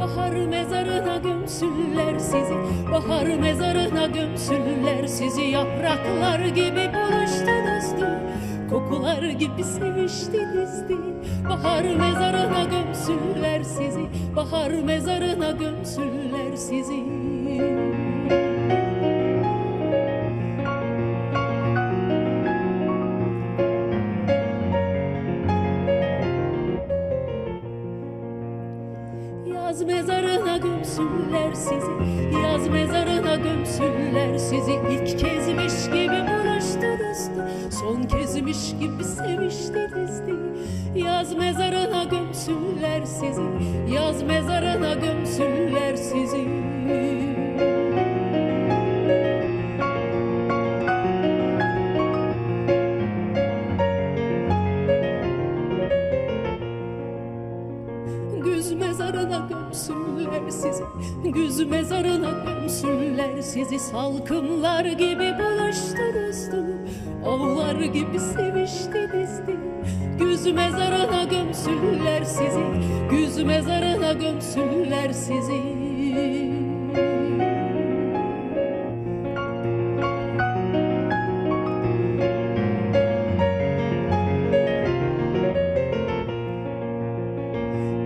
Bahar mezarına gömsünler sizi Bahar mezarına gömsünler sizi. Yapraklar gibi buluştunuzdu Kokular gibi seviştinizdi Bahar mezarına gömsünler sizi Bahar mezarına gömsünler sizi Yaz mezarına gömsünler sizi Yaz mezarına gömsünler sizi. İlk kezmiş gibi buluştunuzdu Son kezmiş gibi seviştinizdi Yaz mezarına gömsünler sizi Yaz mezarına gömsünler mezarına gömsünler sizi. Güz mezarına gömsünler sizi. Salkımlar gibi buluştunuzdu Avlar gibi seviştinizdi Güz mezarına gömsünler sizi. Güz mezarına gömsünler sizi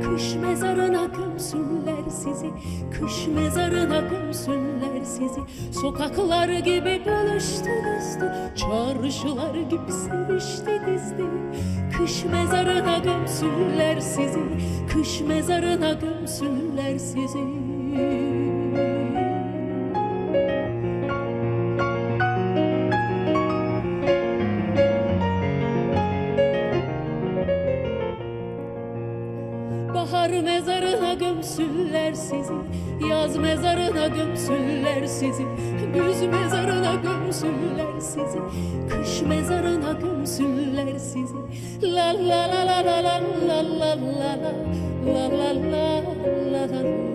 Kış mezarına gömsünler sizi Kış mezarına gömsünler sizi. Sokaklar gibi buluştunuzdu Çarşılar gibi seviştinizdi Kış mezarına gömsünler sizi Kış mezarına gömsünler sizi Bahar mezarına gömsünler sizi Yaz mezarına gömsünler sizi Güz mezarına gömsünler sizi Kış mezarına gömsünler sizi La la la la la la la la la la La la la la